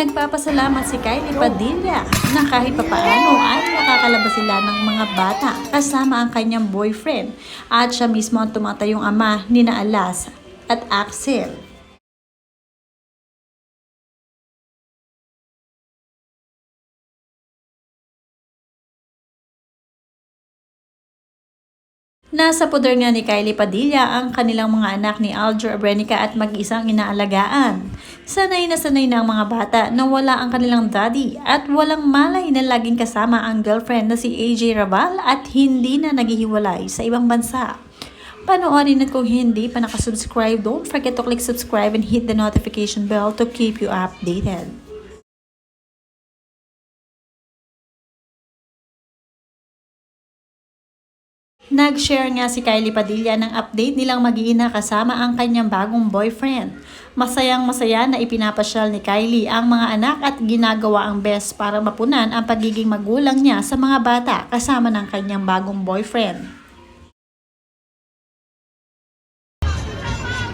Nagpapasalamat si Kylie Padilla na kahit papaano ay nakakalabas sila ng mga bata kasama ang kanyang boyfriend at siya mismo ang tumatayong ama ni na Alas at Axel. Nasa poder nga ni Kylie Padilla ang kanilang mga anak ni Aljur Abrenica at mag-isang inaalagaan. Sanay na sanay na ang mga bata na wala ang kanilang daddy at walang malay na laging kasama ang girlfriend na si AJ Rabal at hindi na naghihiwalay sa ibang bansa. Panoorin at kung hindi pa nakasubscribe, don't forget to click subscribe and hit the notification bell to keep you updated. Nag-share nga si Kylie Padilla ng update nilang mag-iina kasama ang kanyang bagong boyfriend. Masayang masaya na ipinapasyal ni Kylie ang mga anak at ginagawa ang best para mapunan ang pagiging magulang niya sa mga bata kasama ng kanyang bagong boyfriend.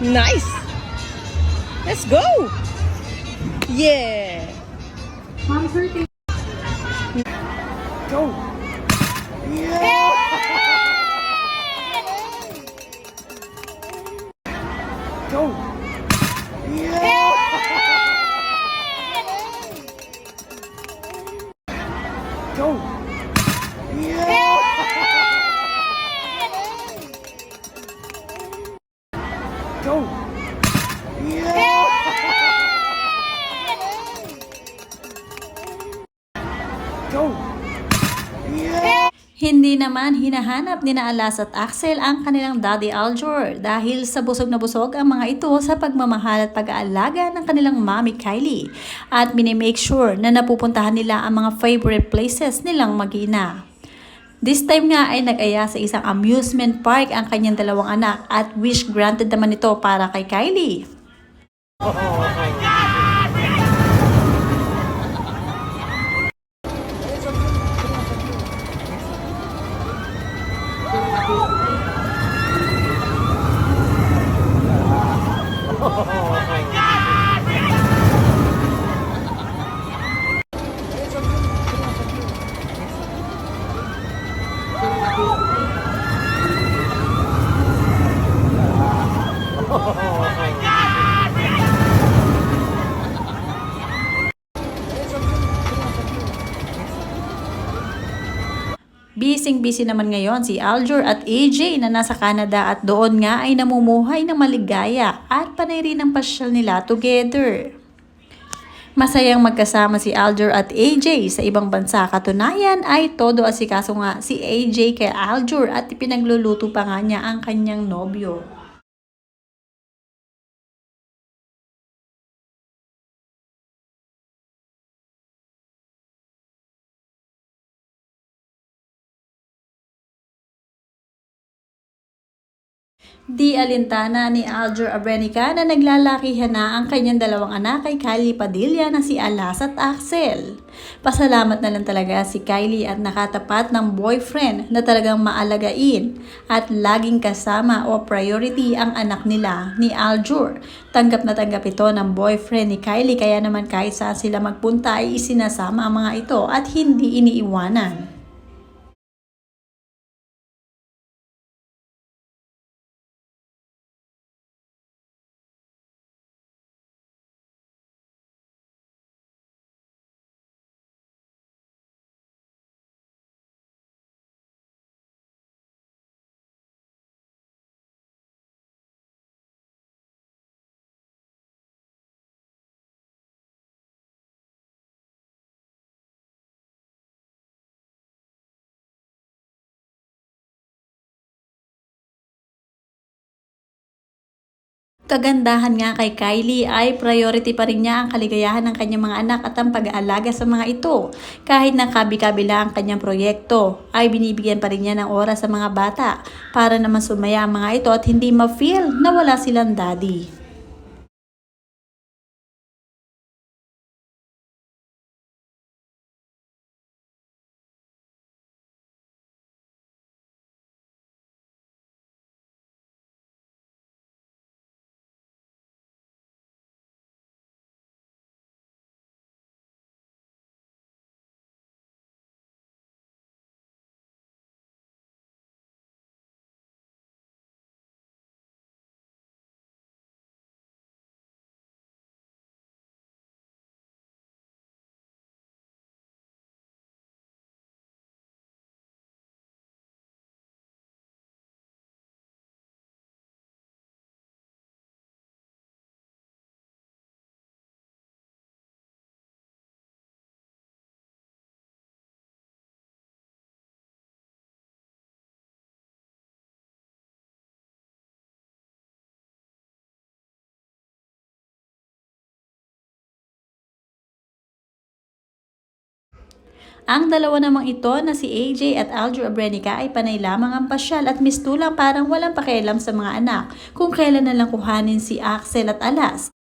Nice. Let's go. Yeah. Go. Go. Go. Go. Go. Hindi naman hinahanap ni na Alas at Axel ang kanilang daddy Aljur dahil sa busog na busog ang mga ito sa pagmamahal at pag-aalaga ng kanilang mommy Kylie at minimake sure na napupuntahan nila ang mga favorite places nilang mag-ina. This time nga ay nag-aya sa isang amusement park ang kanyang dalawang anak at wish granted naman ito para kay Kylie. Bising-busy naman ngayon si Aljur at AJ na nasa Canada at doon nga ay namumuhay ng maligaya at panay rin ang pasyal nila together. Masayang magkasama si Aljur at AJ sa ibang bansa. Katunayan ay todo asikaso nga si AJ kay Aljur at ipinagluluto pa nga niya ang kanyang nobyo. Di alintana ni Aljur Abrenica na naglalakihan na ang kanyang dalawang anak kay Kylie Padilla na si Alas at Axel. Pasalamat na lang talaga si Kylie at nakatapat ng boyfriend na talagang maalagain at laging kasama o priority ang anak nila ni Aljur. Tanggap na tanggap ito ng boyfriend ni Kylie kaya naman kahit sila magpunta ay isinasama ang mga ito at hindi iniiwanan. Kagandahan nga kay Kylie ay priority pa rin niya ang kaligayahan ng kanyang mga anak at ang pag-aalaga sa mga ito. Kahit na kabi-kabila ang kanyang proyekto, ay binibigyan pa rin niya ng oras sa mga bata para naman sumaya ang mga ito at hindi ma-feel na wala silang daddy. Ang dalawa namang ito na si AJ at Aljo Abrenica ay panay lamang ang pasyal at mistulang parang walang pakialam sa mga anak kung kailan na lang kuhanin si Axel at Alas.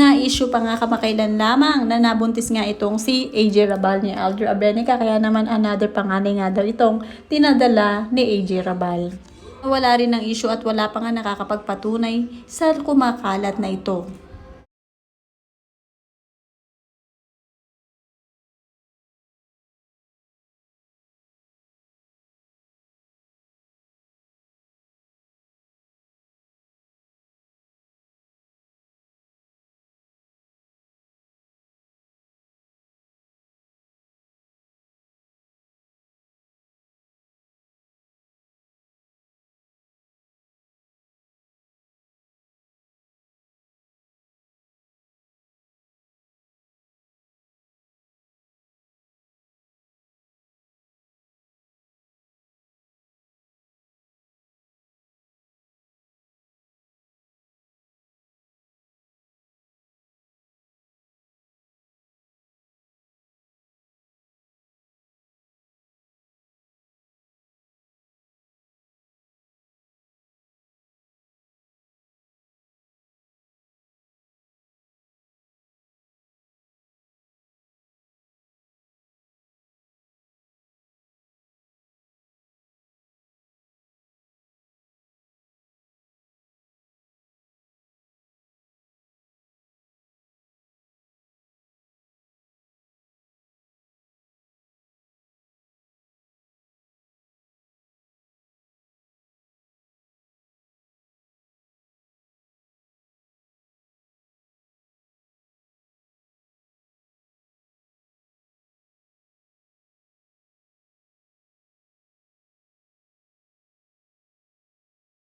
Na-issue pa nga kamakailan lamang na nabuntis nga itong si AJ Rabal ni Aljo Abrenica kaya naman another panganay nga daw itong tinadala ni AJ Rabal. Wala rin ng issue at wala pa nga nakakapagpatunay sa kumakalat na ito.